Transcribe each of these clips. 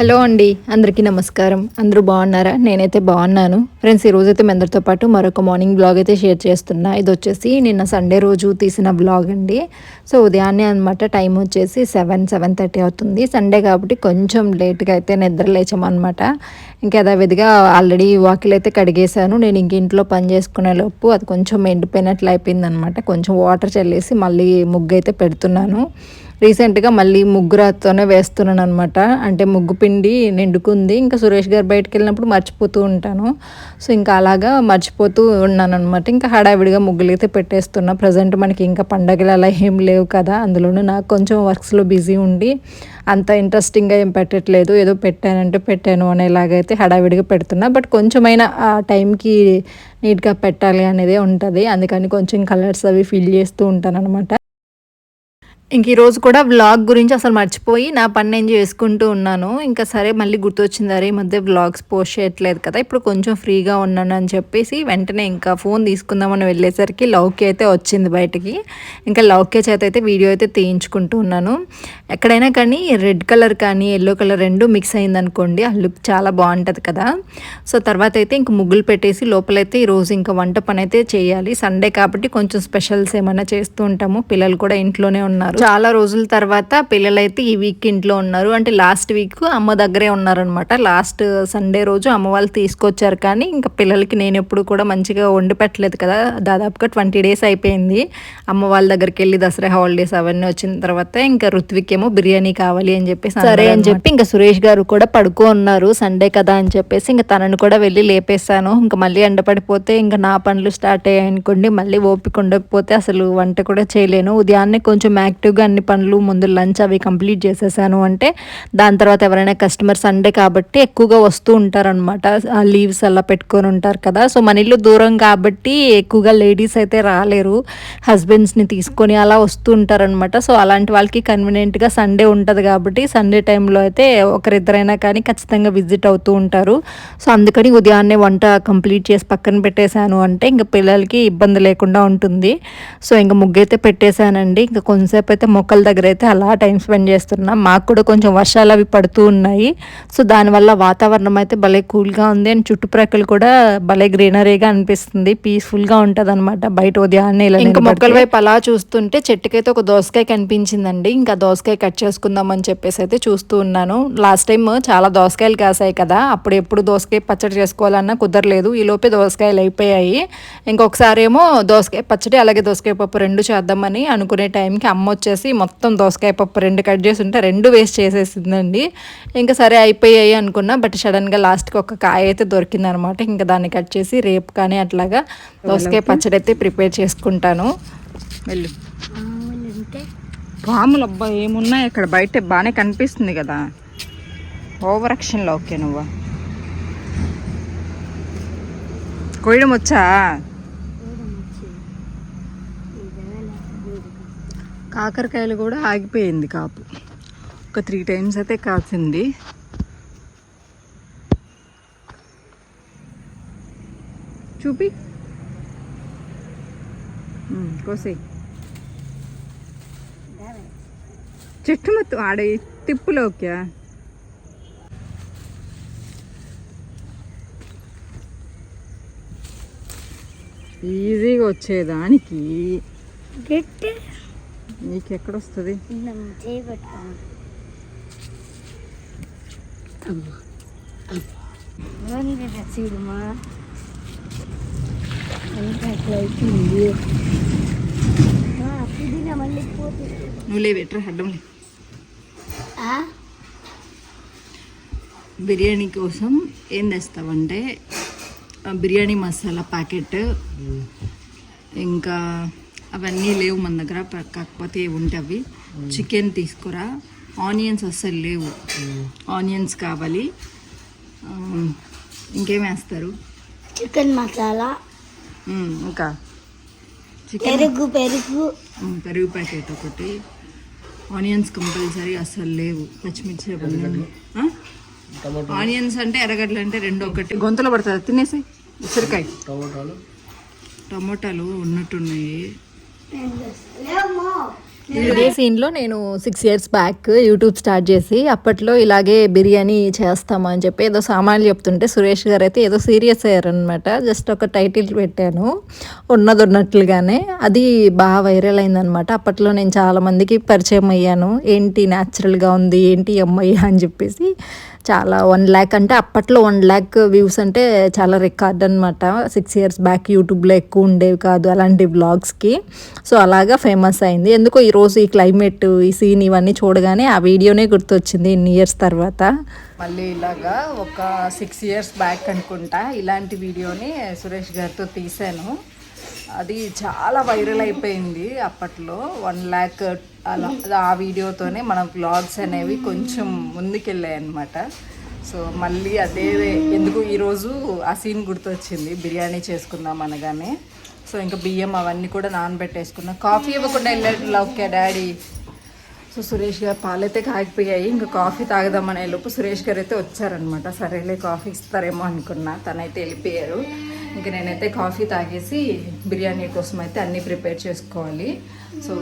Hello అండి అందరికీ నమస్కారం. అందరూ బాగున్నారా? నేనైతే బాగున్నాను. ఫ్రెండ్స్ ఈ రోజైతే మీ అందరితో పాటు మరొక మార్నింగ్ బ్లాగ్ అయితే షేర్ చేస్తున్నా. ఇది వచ్చేసి నిన్న సండే రోజు తీసిన బ్లాగ్ అండి. సో ఉదయాన్నే అనమాట టైం వచ్చేసి సెవెన్ సెవెన్ థర్టీ అవుతుంది. సండే కాబట్టి కొంచెం లేట్గా అయితే నిద్ర లేచామన్నమాట. ఇంకా యథావిధిగా ఆల్రెడీ వాకిలు అయితే కడిగేశాను. నేను ఇంక ఇంట్లో పని చేసుకునే లోపు అది కొంచెం ఎండిపోయినట్లు అయిపోయింది అనమాట కొంచెం వాటర్ చల్లేసి మళ్ళీ ముగ్గు అయితే పెడుతున్నాను. రీసెంట్గా మళ్ళీ ముగ్గురాతోనే వేస్తున్నాను అనమాట అంటే ముగ్గు పిండి నిండుకుంది. ఇంకా సురేష్ గారు బయటకు వెళ్ళినప్పుడు మర్చిపోతూ ఉంటాను. సో ఇంకా అలాగా మర్చిపోతూ ఉన్నాను అనమాట ఇంకా హడావిడిగా ముగ్గులు అయితే పెట్టేస్తున్నా. ప్రజెంట్ మనకి ఇంకా పండగలు అలా ఏం లేవు కదా. అందులోనూ నాకు కొంచెం వర్క్స్లో బిజీ ఉండి అంత ఇంట్రెస్టింగ్గా ఏం పెట్టట్లేదు. ఏదో పెట్టానంటే పెట్టాను అనేలాగైతే హడావిడిగా పెడుతున్నా. బట్ కొంచెమైనా ఆ టైంకి నీట్గా పెట్టాలి అనేది ఉంటుంది. అందుకని కొంచెం కలర్స్ అవి ఫిల్ చేస్తూ ఉంటాను అనమాట ఇంక ఈరోజు కూడా వ్లాగ్ గురించి అసలు మర్చిపోయి నా పని నేను చేసుకుంటూ ఉన్నాను. ఇంకా సరే మళ్ళీ గుర్తొచ్చింది అరే ఈ మధ్య వ్లాగ్స్ పోస్ట్ చేయట్లేదు కదా ఇప్పుడు కొంచెం ఫ్రీగా ఉన్నాను అని చెప్పేసి వెంటనే ఇంకా ఫోన్ తీసుకుందామని వెళ్ళేసరికి లౌక్య అయితే వచ్చింది బయటికి. ఇంకా లౌక్య చేత అయితే వీడియో అయితే తీయించుకుంటూ ఉన్నాను. ఎక్కడైనా కానీ రెడ్ కలర్ కానీ ఎల్లో కలర్ రెండు మిక్స్ అయిందనుకోండి ఆ లుక్ చాలా బాగుంటుంది కదా. సో తర్వాత అయితే ఇంక ముగ్గులు పెట్టేసి లోపలైతే ఈరోజు ఇంకా వంట పని అయితే చేయాలి. సండే కాబట్టి కొంచెం స్పెషల్స్ ఏమైనా చేస్తూ ఉంటాము. పిల్లలు కూడా ఇంట్లోనే ఉన్నారు. చాలా రోజుల తర్వాత పిల్లలైతే ఈ వీక్ ఇంట్లో ఉన్నారు. అంటే లాస్ట్ వీక్ అమ్మ దగ్గరే ఉన్నారనమాట లాస్ట్ సండే రోజు అమ్మ వాళ్ళు తీసుకొచ్చారు కానీ ఇంకా పిల్లలకి నేను ఎప్పుడు కూడా మంచిగా వండి పెట్టలేదు కదా. దాదాపుగా ట్వంటీ డేస్ అయిపోయింది. అమ్మ వాళ్ళ దగ్గరికి వెళ్ళి దసరా హాలిడేస్ అవన్నీ వచ్చిన తర్వాత ఇంకా ఋత్విక్ ఏమో బిర్యానీ కావాలి అని చెప్పేసి సరే అని చెప్పి ఇంకా సురేష్ గారు కూడా పడుకో ఉన్నారు సండే కదా అని చెప్పేసి ఇంకా తనని కూడా వెళ్ళి లేపేశాను. ఇంకా మళ్ళీ ఎండపడిపోతే ఇంకా నా పనులు స్టార్ట్ అయ్యాయి అనుకోండి మళ్ళీ ఓపిక ఉండకపోతే అసలు వంట కూడా చేయలేను. ఉదయాన్నే కొంచెం యాక్టివ్గా అన్ని పనులు ముందు లంచ్ అవి కంప్లీట్ చేసేసాను అంటే దాని తర్వాత ఎవరైనా కస్టమర్ సండే కాబట్టి ఎక్కువగా వస్తూ ఉంటారనమాట లీవ్స్ అలా పెట్టుకొని ఉంటారు కదా. సో మన ఇల్లు దూరం కాబట్టి ఎక్కువగా లేడీస్ అయితే రాలేరు. హస్బెండ్స్ని తీసుకొని అలా వస్తూ ఉంటారనమాట సో అలాంటి వాళ్ళకి కన్వీనియంట్గా సండే ఉంటుంది కాబట్టి సండే టైంలో అయితే ఒకరిద్దరైనా కానీ ఖచ్చితంగా విజిట్ అవుతూ ఉంటారు. సో అందుకని ఉదయాన్నే వంట కంప్లీట్ చేసి పక్కన పెట్టేశాను అంటే ఇంకా పిల్లలకి ఇబ్బంది లేకుండా ఉంటుంది. సో ఇంకా ముగ్గైతే పెట్టేశానండి. ఇంకా కొంతసేపు అయితే మొక్కల దగ్గర అయితే అలా టైం స్పెండ్ చేస్తున్నాం. మాకు కూడా కొంచెం వర్షాలు అవి పడుతూ ఉన్నాయి. సో దానివల్ల వాతావరణం అయితే భలే కూల్గా ఉంది. అండ్ చుట్టుప్రక్కల కూడా భలే గ్రీనరీగా అనిపిస్తుంది. పీస్ఫుల్గా ఉంటుంది అనమాట బయట ఉదయాన్నే ఇలా ఇంకా మొక్కల వైపు అలా చూస్తుంటే చెట్టుకైతే ఒక దోసకాయ కనిపించిందండి. ఇంకా దోసకాయ కట్ చేసుకుందాం అని చెప్పేసి అయితే చూస్తూ ఉన్నాను. లాస్ట్ టైం చాలా దోసకాయలు కాసాయి కదా. అప్పుడు ఎప్పుడు దోసకాయ పచ్చడి చేసుకోవాలన్నా కుదరలేదు. ఈ లోపే దోసకాయలు అయిపోయాయి. ఇంకొకసారి ఏమో దోసకాయ పచ్చడి అలాగే దోసకాయ పప్పు రెండు చేద్దామని అనుకునే టైంకి అమ్మ వచ్చేసి మొత్తం దోసకాయ పప్పు రెండు కట్ చేసి ఉంటే రెండు వేస్ట్ చేసేసిందండి. ఇంకా సరే అయిపోయాయి అనుకున్నా బట్ సడన్గా లాస్ట్కి ఒక కాయ అయితే దొరికిందనమాట. ఇంకా దాన్ని కట్ చేసి రేపు కానీ అట్లాగా దోసకాయ పచ్చడి అయితే ప్రిపేర్ చేసుకుంటాను. వెళ్ళు పాములు అబ్బా ఏమున్నాయి అక్కడ? బయట బాగానే కనిపిస్తుంది కదా. ఓవర్ యాక్షన్లో ఓకే నువ్వు. కొయ్యడం వచ్చా? కాకరకాయలు కూడా ఆగిపోయింది కాపు. ఒక త్రీ టైమ్స్ అయితే కాసింది చూపి. కోసే చెట్టు మొత్తం ఆడ తిప్పులోక్యా తిప్పులోకి ఈజీగా వచ్చేదానికి. గట్టి. నీకు పుదీనా మళ్ళీ పోతుంది నువ్వు అడ్డం లే. బిర్యానీ కోసం ఏం తెస్తావంటే బిర్యానీ మసాలా ప్యాకెట్ ఇంకా అవన్నీ లేవు మన దగ్గర కాకపోతే ఏవి ఉంటే అవి చికెన్ తీసుకురా. ఆనియన్స్ అస్సలు లేవు. ఆనియన్స్ కావాలి. ఇంకేం వేస్తారు? చికెన్ మసాలా ఇంకా? చికెన్ పెరుగు పెరుగు. పెరుగు ప్యాకెట్ ఒకటి. ఆనియన్స్ కంపల్సరీ అస్సలు లేవు. పచ్చిమిర్చి? ఆనియన్స్ అంటే ఎర్రగడ్డలు అంటే రెండు ఒకటి. గొంతులో పడుతుంది? తినేసి ఉసిరికాయ. టమోటాలు. ఉన్నట్టున్నాయి. లేవమ్మో ఇదే సీన్లో నేను six years back YouTube start చేసి అప్పట్లో ఇలాగే బిర్యానీ చేస్తాము అని చెప్పి ఏదో సామాన్లు చెప్తుంటే సురేష్ గారు అయితే ఏదో సీరియస్ అయ్యారనమాట జస్ట్ ఒక టైటిల్ పెట్టాను. ఉన్నది ఉన్నట్లుగానే. అది బాగా వైరల్ అయిందనమాట అప్పట్లో నేను చాలా మందికి పరిచయం అయ్యాను. ఏంటి న్యాచురల్గా ఉంది? ఏంటి అమ్మయ్య అని చెప్పేసి. చాలా వన్ ల్యాక్ అంటే అప్పట్లో వన్ ల్యాక్ వ్యూస్ అంటే చాలా రికార్డ్ అనమాట సిక్స్ ఇయర్స్ బ్యాక్ యూట్యూబ్లో ఎక్కువ ఉండేవి కాదు అలాంటి బ్లాగ్స్కి సో అలాగా ఫేమస్ అయింది. ఎందుకో ఈరోజు ఈ క్లైమేట్ ఈ సీన్ ఇవన్నీ చూడగానే ఆ వీడియోనే గుర్తొచ్చింది ఇన్ని ఇయర్స్ తర్వాత. మళ్ళీ ఇలాగా ఒక సిక్స్ ఇయర్స్ బ్యాక్ అనుకుంటా ఇలాంటి వీడియోని సురేష్ గారితో తీశాను. అది చాలా వైరల్ అయిపోయింది అప్పట్లో. వన్ ల్యాక్ అలా ఆ వీడియోతోనే మన బ్లాగ్స్ అనేవి కొంచెం ముందుకెళ్ళాయి అనమాట సో మళ్ళీ అదే ఎందుకు ఈరోజు ఆ సీన్ గుర్తొచ్చింది. బిర్యానీ చేసుకుందాం అనగానే. సో ఇంకా బియ్యం అవన్నీ కూడా నానబెట్టేసుకున్నాం. కాఫీ ఇవ్వకుండా వెళ్ళట్లా okay daddy. So Suresh garu పాలైతే కాగిపోయాయి ఇంకా కాఫీ తాగదామనే లోపు సురేష్ గారు అయితే వచ్చారనమాట సరేలే కాఫీ ఇస్తారేమో అనుకున్నా. తనైతే వెళ్ళిపోయారు. ఇంకా నేనైతే కాఫీ తాగేసి బిర్యానీ కోసం అయితే అన్నీ ప్రిపేర్ చేసుకోవాలి. సో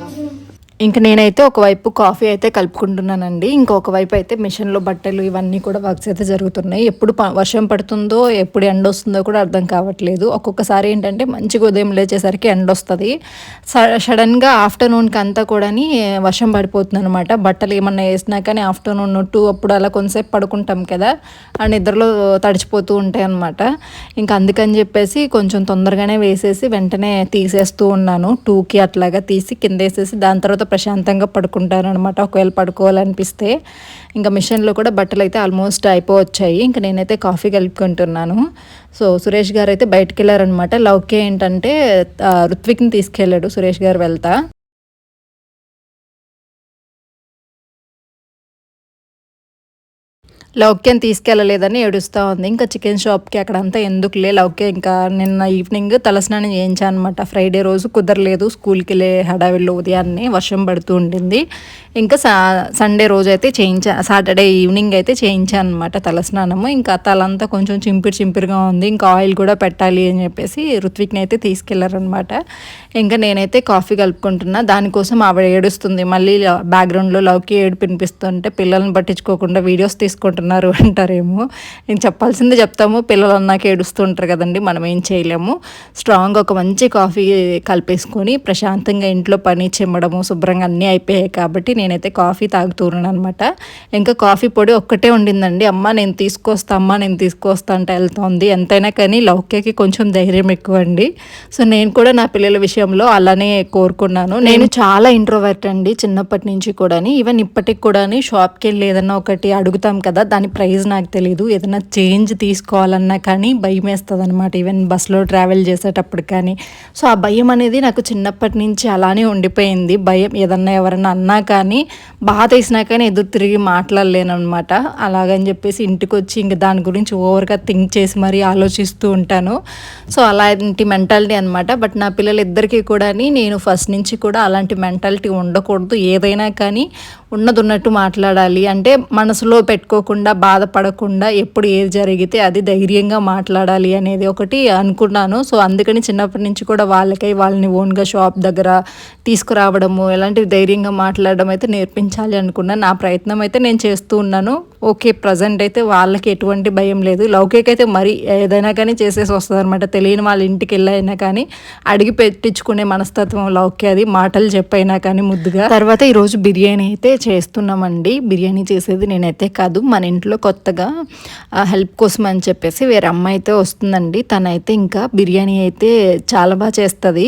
ఇంకా నేనైతే ఒకవైపు కాఫీ అయితే కలుపుకుంటున్నానండి. ఇంకొక వైపు అయితే మిషన్లో బట్టలు ఇవన్నీ కూడా వర్క్స్ అయితే జరుగుతున్నాయి. ఎప్పుడు ప- వర్షం పడుతుందో ఎప్పుడు ఎండ వస్తుందో కూడా అర్థం కావట్లేదు. ఒక్కొక్కసారి ఏంటంటే మంచిగా ఉదయం లేచేసరికి ఎండ వస్తుంది. సడన్గా ఆఫ్టర్నూన్కి అంతా కూడా వర్షం పడిపోతుంది అనమాట బట్టలు ఏమన్నా వేసినా కానీ ఆఫ్టర్నూన్ టూ అప్పుడు అలా కొంతసేపు పడుకుంటాం కదా ఆ నిద్రలో తడిచిపోతూ ఉంటాయి అనమాట ఇంకా అందుకని చెప్పేసి కొంచెం తొందరగానే వేసేసి వెంటనే తీసేస్తూ ఉన్నాను. టూకి అట్లాగా తీసి కింద వేసేసి దాని తర్వాత ప్రశాంతంగా పడుకుంటాను అనమాట ఒకవేళ పడుకోవాలనిపిస్తే ఇంకా మిషన్లో కూడా బట్టలు అయితే ఆల్మోస్ట్ అయిపోవచ్చాయి. ఇంకా నేనైతే కాఫీ కలుపుకుంటున్నాను. సో సురేష్ గారు అయితే బయటకు వెళ్ళారనమాట లవ్కే ఏంటంటే ఋత్విక్ని రుత్విక్ని తీసుకెళ్ళాడు. సురేష్ గారు వెళ్తా. లౌక్యం తీసుకెళ్ళలేదని ఏడుస్తూ ఉంది. ఇంకా చికెన్ షాప్కి అక్కడంతా ఎందుకులే? లౌక్య ఇంకా నిన్న ఈవినింగ్ తలస్నానం చేయించాను అనమాట ఫ్రైడే రోజు కుదరలేదు. స్కూల్కి వెళ్ళే హడావిళ్ళు ఉదయాన్నే వర్షం పడుతూ ఉండింది. ఇంకా సా సండే రోజు అయితే చేయించా సాటర్డే ఈవినింగ్ అయితే చేయించాను అనమాట తలస్నానము. ఇంకా తలంతా కొంచెం చింపిరి చింపిరిగా ఉంది. ఇంకా ఆయిల్ కూడా పెట్టాలి అని చెప్పేసి రుత్విక్ని అయితే తీసుకెళ్ళారనమాట ఇంకా నేనైతే కాఫీ కలుపుకుంటున్నా. దానికోసం ఆవిడ ఏడుస్తుంది. మళ్ళీ బ్యాక్గ్రౌండ్లో లవ్కి ఏడు పినిపిస్తుంటే పిల్లల్ని పట్టించుకోకుండా వీడియోస్ అనుకుంటున్నారు అంటారేమో. నేను చెప్పాల్సిందే చెప్తాము. పిల్లలు అన్నాక ఏడుస్తుంటారు కదండి. మనం ఏం చేయలేము. స్ట్రాంగ్ ఒక మంచి కాఫీ కలిపేసుకొని ప్రశాంతంగా ఇంట్లో పని చెమ్మడము శుభ్రంగా అన్నీ అయిపోయాయి కాబట్టి నేనైతే కాఫీ తాగుతున్నాను అనమాట ఇంకా కాఫీ పొడి ఒక్కటే ఉండిందండి. అమ్మ నేను తీసుకొస్తా అమ్మ నేను తీసుకొస్తా అంటే వెళ్తోంది. ఎంతైనా కానీ లౌక్యకి కొంచెం ధైర్యం ఎక్కువ అండి సో నేను కూడా నా పిల్లల విషయంలో అలానే కోరుకున్నాను. నేను చాలా ఇంట్రోవర్ట్ అండి చిన్నప్పటి నుంచి కూడా ఈవెన్ ఇప్పటికి కూడా షాప్కి వెళ్ళి ఏదన్నా ఒకటి అడుగుతాం కదా దాని ప్రైస్ నాకు తెలియదు ఏదైనా చేంజ్ తీసుకోవాలన్నా కానీ భయం వేస్తుంది అనమాట ఈవెన్ బస్సులో ట్రావెల్ చేసేటప్పుడు కానీ. సో ఆ భయం అనేది నాకు చిన్నప్పటి నుంచి అలానే ఉండిపోయింది. భయం ఏదన్నా ఎవరన్నా అన్నా కానీ బాధ వేసినా కానీ ఎదురు తిరిగి మాట్లాడలేను అనమాట అలాగని చెప్పేసి ఇంటికి వచ్చి ఇంక దాని గురించి ఓవర్గా థింక్ చేసి మరీ ఆలోచిస్తూ ఉంటాను. సో అలాంటి మెంటాలిటీ అనమాట బట్ నా పిల్లలిద్దరికీ కూడా నేను ఫస్ట్ నుంచి కూడా అలాంటి మెంటాలిటీ ఉండకూడదు. ఏదైనా కానీ ఉన్నది ఉన్నట్టు మాట్లాడాలి. అంటే మనసులో పెట్టుకోకుండా బాధపడకుండా ఎప్పుడు ఏది జరిగితే అది ధైర్యంగా మాట్లాడాలి అనేది ఒకటి అనుకున్నాను. సో అందుకని చిన్నప్పటి నుంచి కూడా వాళ్ళకై వాళ్ళని ఓన్గా షాప్ దగ్గర తీసుకురావడము ఇలాంటివి ధైర్యంగా మాట్లాడడం అయితే నేర్పించాలి అనుకున్నాను నా ప్రయత్నం అయితే నేను చేస్తూ ఉన్నాను. ఓకే ప్రజెంట్ అయితే వాళ్ళకి ఎటువంటి భయం లేదు. లౌకిక అయితే మరి ఏదైనా కానీ చేసేసి వస్తుంది అనమాట తెలియని వాళ్ళ ఇంటికి వెళ్ళైనా కానీ అడిగి పెట్టించుకునే మనస్తత్వం లౌక్య అది. మాటలు చెప్పైనా కానీ ముద్దుగా. తర్వాత ఈరోజు బిర్యానీ అయితే చేస్తున్నామండి. బిర్యానీ చేసేది నేనైతే కాదు. మన ఇంట్లో కొత్తగా హెల్ప్ కోసం అని చెప్పేసి వేరే అమ్మాయి అయితే వస్తుందండి. తనైతే ఇంకా బిర్యానీ అయితే చాలా బాగా చేస్తుంది.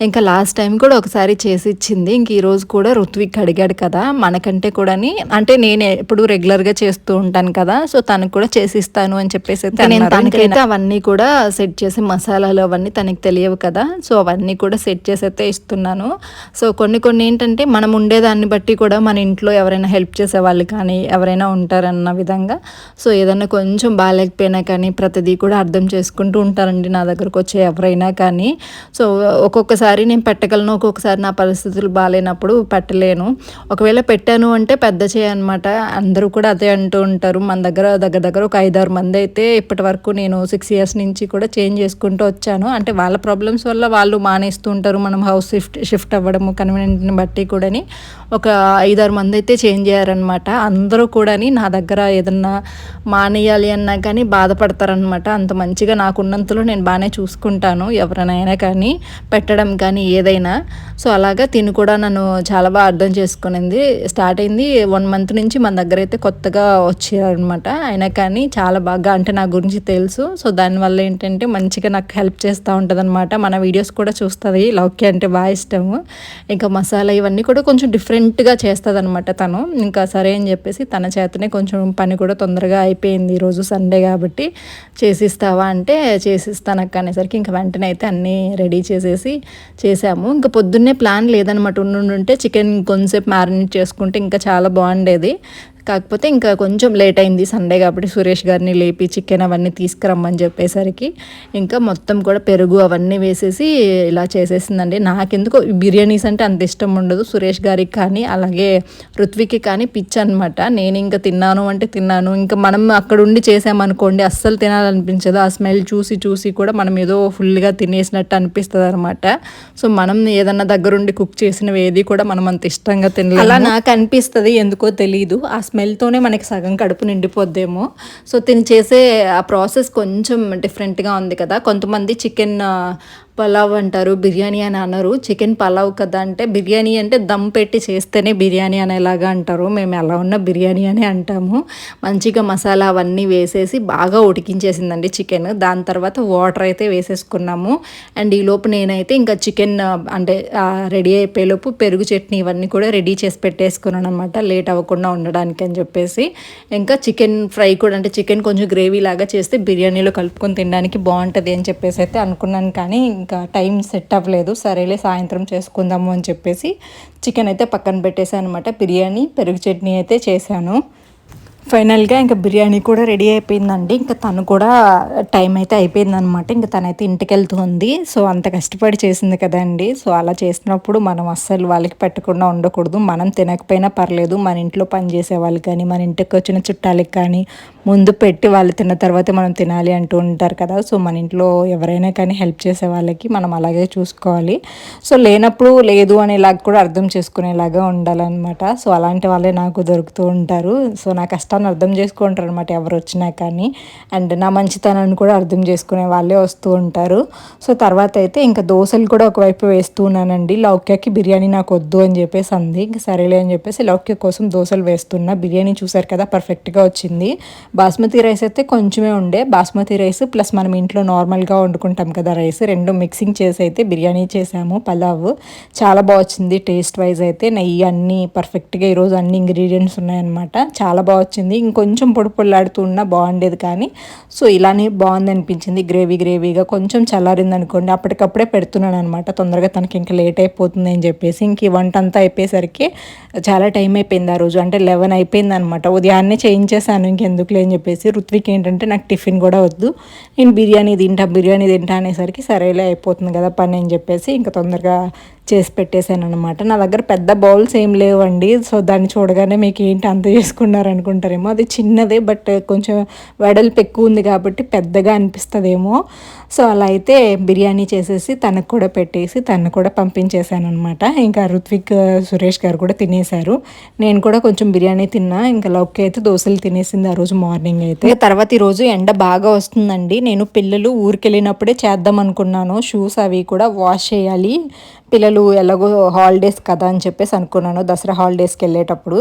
ఇంకా లాస్ట్ టైం కూడా ఒకసారి చేసి ఇచ్చింది. ఇంక ఈరోజు కూడా ఋత్విక్ అడిగాడు కదా మనకంటే కూడాని. అంటే నేను ఎప్పుడు రెగ్యులర్గా చేస్తూ ఉంటాను కదా సో తనకు కూడా చేసి ఇస్తాను అని చెప్పేసి నేను తనకైతే అవన్నీ కూడా సెట్ చేసి మసాలాలు అవన్నీ తనకి తెలియవు కదా సో అవన్నీ కూడా సెట్ చేసి అయితే ఇస్తున్నాను. సో కొన్ని కొన్ని ఏంటంటే మనం ఉండేదాన్ని బట్టి కూడా మన ఇంట్లో ఎవరైనా హెల్ప్ చేసే వాళ్ళు కానీ ఎవరైనా ఉంటారన్న విధంగా. సో ఏదైనా కొంచెం బాగాలేకపోయినా కానీ ప్రతిదీ కూడా అర్థం చేసుకుంటూ ఉంటారండి నా దగ్గరకు వచ్చే ఎవరైనా కానీ. సో ఒక్కొక్కసారి నేను పెట్టగలను ఒక్కొక్కసారి నా పరిస్థితులు బాగాలేనప్పుడు పెట్టలేను. ఒకవేళ పెట్టాను అంటే పెద్ద చేయనమాట అందరూ కూడా అదే అంటూ ఉంటారు. మన దగ్గర దగ్గర దగ్గర ఒక ఐదారు మంది అయితే ఇప్పటి వరకు నేను సిక్స్ ఇయర్స్ నుంచి కూడా చేంజ్ చేసుకుంటూ వచ్చాను. అంటే వాళ్ళ ప్రాబ్లమ్స్ వల్ల వాళ్ళు మానేస్తూ ఉంటారు. మనం హౌస్ షిఫ్ట్ షిఫ్ట్ అవ్వడము కన్వీనియంట్ని బట్టి కూడాని. ఒక ఐదారు మంది అయితే చేంజ్ అయ్యారనమాట అందరూ కూడాని నా దగ్గర ఏదన్నా మానేయాలి అన్నా కానీ బాధపడతారనమాట అంత మంచిగా నాకున్నంతలో నేను బాగానే చూసుకుంటాను ఎవరినైనా కానీ పెట్టడం కానీ ఏదైనా. సో అలాగా తిని కూడా నన్ను చాలా బాగా అర్థం చేసుకునింది. స్టార్ట్ అయింది వన్ మంత్ నుంచి మన దగ్గర అయితే కొత్తగా వచ్చారనమాట అయినా కానీ చాలా బాగా అంటే నా గురించి తెలుసు. సో దానివల్ల ఏంటంటే మంచిగా నాకు హెల్ప్ చేస్తూ ఉంటుందన్నమాట. మన వీడియోస్ కూడా చూస్తుంది. లౌక్య అంటే బాగా ఇష్టము. ఇంకా మసాలా ఇవన్నీ కూడా కొంచెం డిఫరెంట్గా చేస్తుంది అనమాట తను. ఇంకా సరే అని చెప్పేసి తన చేతనే కొంచెం పని కూడా తొందరగా అయిపోయింది. ఈరోజు సండే కాబట్టి చేసిస్తావా అంటే చేసిస్తానక్క అనేసరికి ఇంకా వెంటనే అయితే అన్నీ రెడీ చేసేసి చేసాము. ఇంకా పొద్దున్నే ప్లాన్ లేదనమాట ఉండుంటే చికెన్ కొంచెంసేపు మ్యారినేట్ చేసుకుంటే ఇంకా చాలా బాగుండేది. కాకపోతే ఇంకా కొంచెం లేట్ అయింది సండే కాబట్టి సురేష్ గారిని లేపి చికెన్ అవన్నీ తీసుకురమ్మని చెప్పేసరికి ఇంకా మొత్తం కూడా పెరుగు అవన్నీ వేసేసి ఇలా చేసేసిందండి. నాకెందుకో బిర్యానీస్ అంటే అంత ఇష్టం ఉండదు. సురేష్ గారికి కానీ అలాగే రుత్వికి కానీ పిచ్చి అనమాట నేను ఇంకా తిన్నాను అంటే తిన్నాను. ఇంకా మనం అక్కడ ఉండి చేసామనుకోండి అస్సలు తినాలనిపించదు. ఆ స్మెల్ చూసి చూసి కూడా మనం ఏదో ఫుల్గా తినేసినట్టు అనిపిస్తుంది అనమాట సో మనం ఏదన్నా దగ్గరుండి కుక్ చేసినవి ఏది కూడా మనం అంత ఇష్టంగా తినలేదు అలా నాకు అనిపిస్తుంది ఎందుకో తెలియదు ఆ స్మెల్తోనే మనకి సగం కడుపు నిండిపోద్దేమో. సో తిని చేసే ఆ ప్రాసెస్ కొంచెం డిఫరెంట్గా ఉంది కదా. కొంతమంది చికెన్ పలావ్ అంటారు బిర్యానీ అని అనరు. చికెన్ పలావ్ కదా అంటే బిర్యానీ అంటే దమ్ పెట్టి చేస్తేనే బిర్యానీ అనేలాగా అంటారు. మేము ఎలా ఉన్న బిర్యానీ అని అంటాము. మంచిగా మసాలా అవన్నీ వేసేసి బాగా ఉడికించేసిందండి చికెన్. దాని తర్వాత వాటర్ అయితే వేసేసుకున్నాము. అండ్ ఈ లోపు నేనైతే ఇంకా చికెన్ అంటే రెడీ అయిపోయేలోపు పెరుగు చట్నీ ఇవన్నీ కూడా రెడీ చేసి పెట్టేసుకున్నాను అనమాట లేట్ అవ్వకుండా ఉండడానికి అని చెప్పేసి. ఇంకా చికెన్ ఫ్రై కూడా అంటే చికెన్ కొంచెం గ్రేవీ లాగా చేస్తే బిర్యానీలో కలుపుకొని తినడానికి బాగుంటుంది అని చెప్పేసి అయితే అనుకున్నాను. కానీ ఇంకా టైం సెట్ అవ్వలేదు. సరేలే సాయంత్రం చేసుకుందాము అని చెప్పేసి చికెన్ అయితే పక్కన పెట్టేశాను అనమాట బిర్యానీ పెరుగు చట్నీ అయితే చేశాను. ఫైనల్గా ఇంకా బిర్యానీ కూడా రెడీ అయిపోయిందండి. ఇంకా తను కూడా టైం అయితే అయిపోయిందనమాట ఇంకా తనైతే ఇంటికి వెళ్తుంది సో అంత కష్టపడి చేసింది కదండి. సో అలా చేసినప్పుడు మనం అస్సలు వాళ్ళకి పెట్టకుండా ఉండకూడదు. మనం తినకపోయినా పర్లేదు. మన ఇంట్లో పని చేసే కానీ మన ఇంటికి వచ్చిన చుట్టాలకి కానీ ముందు పెట్టి వాళ్ళు తిన్న తర్వాత మనం తినాలి అంటూ ఉంటారు కదా. సో మన ఇంట్లో ఎవరైనా కానీ హెల్ప్ చేసే వాళ్ళకి మనం అలాగే చూసుకోవాలి. సో లేనప్పుడు లేదు అనేలాగా కూడా అర్థం చేసుకునేలాగా ఉండాలన్నమాట. సో అలాంటి వాళ్ళే నాకు దొరుకుతూ ఉంటారు. సో నా కష్టాన్ని అర్థం చేసుకుంటారు అనమాట ఎవరు వచ్చినా కానీ. అండ్ నా మంచితనాన్ని కూడా అర్థం చేసుకునే వాళ్ళే వస్తూ ఉంటారు. సో తర్వాత అయితే ఇంకా దోశలు కూడా ఒకవైపు వేస్తూ ఉన్నానండి లౌక్యకి బిర్యానీ నాకు వద్దు అని చెప్పేసి అంది. ఇంకా సరేలే అని చెప్పేసి లౌక్య కోసం దోశలు వేస్తున్నా. బిర్యానీ చూసారు కదా పర్ఫెక్ట్గా వచ్చింది. బాస్మతి రైస్ అయితే కొంచెమే ఉండే. బాస్మతి రైస్ ప్లస్ మనం ఇంట్లో నార్మల్గా వండుకుంటాం కదా రైస్. రెండు మిక్సింగ్ చేసి అయితే బిర్యానీ చేసాము పలావ్. చాలా బాగా వచ్చింది టేస్ట్ వైజ్ అయితే. నెయ్యి అన్నీ పర్ఫెక్ట్గా ఈరోజు అన్ని ఇంగ్రీడియంట్స్ ఉన్నాయన్నమాట. చాలా బాగా వచ్చింది. ఇంకొంచెం పొడి పొల్లాడుతూ ఉన్నా బాగుండేది కానీ సో ఇలానే బాగుంది అనిపించింది. గ్రేవీ గ్రేవీగా కొంచెం చల్లారింది అనుకోండి. అప్పటికప్పుడే పెడుతున్నాను అనమాట తొందరగా తనకి ఇంకా లేట్ అయిపోతుంది అని చెప్పేసి ఇంక ఈ వంట అంతా అయిపోయేసరికి చాలా టైం అయిపోయింది ఆ రోజు. అంటే లెవెన్ అయిపోయింది అనమాట ఉదయాన్నే చేయించేసాను. ఇంకెందుకు అని చెప్పేసి రుత్విక్ ఏంటంటే నాకు టిఫిన్ కూడా వద్దు. నేను బిర్యానీ తింటా బిర్యానీ తింటా అనేసరికి సరేలే అయిపోతుంది కదా పని అని చెప్పేసి ఇంకా తొందరగా చేసి పెట్టేశాను అనమాట నా దగ్గర పెద్ద బౌల్స్ ఏం లేవండి. సో దాన్ని చూడగానే మీకు ఏంటి అంత చేసుకున్నారు అనుకుంటారేమో. అది చిన్నదే బట్ కొంచెం వెడల్పు ఎక్కువ ఉంది కాబట్టి పెద్దగా అనిపిస్తుందేమో. సో అలా అయితే బిర్యానీ చేసేసి తనకు కూడా పెట్టేసి తను కూడా పంపించేశాను అనమాట ఇంకా రుత్విక్ సురేష్ గారు కూడా తినేశారు. నేను కూడా కొంచెం బిర్యానీ తిన్నా. ఇంకా లౌక్కి అయితే దోశలు తినేసింది ఆ రోజు మార్నింగ్ మార్నింగ్ అయితే. తర్వాత ఈరోజు ఎండ బాగా వస్తుందండి. నేను పిల్లలు ఊరికి వెళ్ళినప్పుడే చేద్దాం అనుకున్నాను. షూస్ అవి కూడా వాష్ చేయాలి. పిల్లలు ఎలాగో హాలిడేస్ కదా అని చెప్పేసి అనుకున్నాను దసరా హాలిడేస్కి వెళ్ళేటప్పుడు.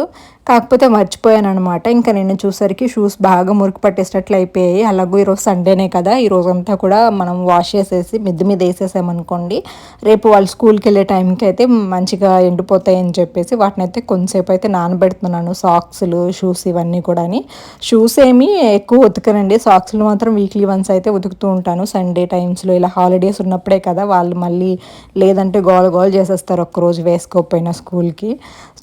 కాకపోతే మర్చిపోయాను అనమాట ఇంకా నేను చూసరికి షూస్ బాగా మురికి పట్టేసినట్లు అయిపోయాయి. అలాగో ఈరోజు సండేనే కదా. ఈ రోజంతా కూడా మనం వాష్ చేసేసి మిద్ది మీద వేసేసామనుకోండి రేపు వాళ్ళు స్కూల్కి వెళ్ళే టైంకి అయితే మంచిగా ఎండిపోతాయని చెప్పేసి వాటిని అయితే కొంతసేపు అయితే నానబెడుతున్నాను. సాక్స్లు షూస్ ఇవన్నీ కూడా షూస్ ఏమి ఎక్కువ ఉతకనండి. సాక్స్లు మాత్రం వీక్లీ వన్స్ అయితే ఉతుకుతూ ఉంటాను. సండే టైమ్స్లో ఇలా హాలిడేస్ ఉన్నప్పుడే కదా వాళ్ళు మళ్ళీ లేదంటే గోల గోల చేసేస్తారు ఒక్కరోజు వేసుకోకపోయినా స్కూల్కి.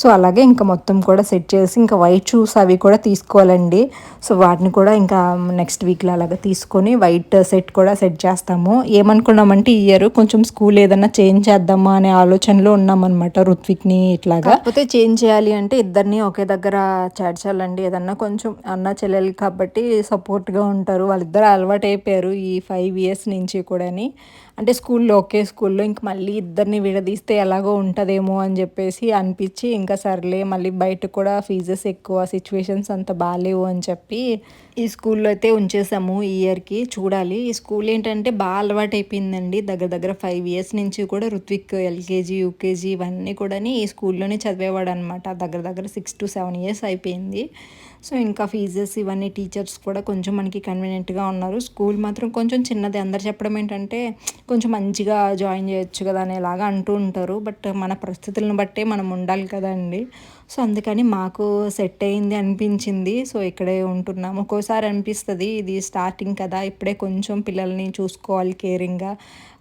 సో అలాగే ఇంకా మొత్తం కూడా సెట్ చేసి ఇంకా వైట్ షూస్ అవి కూడా తీసుకోవాలండి. సో వాటిని కూడా ఇంకా నెక్స్ట్ వీక్లో అలాగా తీసుకొని వైట్ సెట్ కూడా సెట్ చేస్తాము. ఏమనుకున్నామంటే ఇయర్ కొంచెం స్కూల్ ఏదన్నా చేంజ్ చేద్దామా అనే ఆలోచనలో ఉన్నామన్నమాట రుత్విక్ని ఇట్లాగా. కాకపోతే చేంజ్ చేయాలి అంటే ఇద్దరిని ఒకే దగ్గర చేర్చాలండి. ఏదన్నా కొంచెం అన్న చెల్లెలు కాబట్టి సపోర్ట్గా ఉంటారు. వాళ్ళిద్దరు అలవాటు అయిపోయారు ఈ ఫైవ్ ఇయర్స్ నుంచి కూడాని. అంటే స్కూల్లో ఒకే స్కూల్లో ఇంక మళ్ళీ ఇద్దరిని విడదీస్తే ఎలాగో ఉంటుందేమో అని చెప్పేసి అనిపించి ఇంకా సర్లే మళ్ళీ బయట కూడా ఫీజెస్ ఎక్కువ సిచ్యువేషన్స్ అంత బాగాలేవు అని చెప్పి ఈ స్కూల్లో అయితే ఉంచేసాము ఈ ఇయర్కి. చూడాలి. ఈ స్కూల్ ఏంటంటే బాగా అలవాటు అయిపోయిందండి దగ్గర దగ్గర ఫైవ్ ఇయర్స్ నుంచి కూడా రుత్విక్ ఎల్కేజీ యూకేజీ ఇవన్నీ కూడా ఈ స్కూల్లోనే చదివేవాడు అనమాట దగ్గర దగ్గర సిక్స్ టు సెవెన్ ఇయర్స్ అయిపోయింది. సో ఇంకా ఫీజెస్ ఇవన్నీ టీచర్స్ కూడా కొంచెం మనకి కన్వీనియంట్గా ఉన్నారు. స్కూల్ మాత్రం కొంచెం చిన్నది. అందరు చెప్పడం ఏంటంటే కొంచెం మంచిగా జాయిన్ చేయొచ్చు కదా అనేలాగా అంటూ ఉంటారు. బట్ మన పరిస్థితులను బట్టే మనం ఉండాలి కదండి. సో అందుకని మాకు సెట్ అయింది అనిపించింది. సో ఇక్కడే ఉంటున్నాము ఒక్కోసారి అనిపిస్తుంది ఇది స్టార్టింగ్ కదా ఇప్పుడే కొంచెం పిల్లల్ని చూసుకోవాలి కేరింగ్గా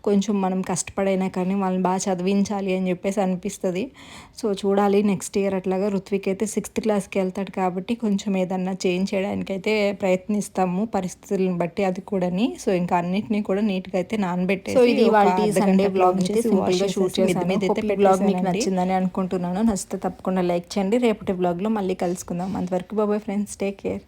కొంచెం మనం కష్టపడైనా కానీ వాళ్ళని బాగా చదివించాలి అని చెప్పేసి అనిపిస్తుంది. సో చూడాలి నెక్స్ట్ ఇయర్ అట్లాగా రుత్విక్ అయితే సిక్స్త్ క్లాస్కి వెళ్తాడు కాబట్టి కొంచెం ఏదన్నా చేంజ్ చేయడానికి అయితే ప్రయత్నిస్తాము పరిస్థితులను బట్టి అది కూడాని. సో ఇంకా అన్నిటినీ కూడా నీట్గా అయితే నానబెట్టి సో ఇది సండే బ్లాగ్ సింపుల్గా షూట్ చేసాను బ్లాగ్ మీకు నచ్చిందని అనుకుంటున్నాను. నచ్చితే తప్పకుండా లైక్ చేయండి రేపటి బ్లాగ్లో మళ్ళీ కలుసుకుందాం. అంతవరకు బాబాయ్ ఫ్రెండ్స్ టేక్ కేర్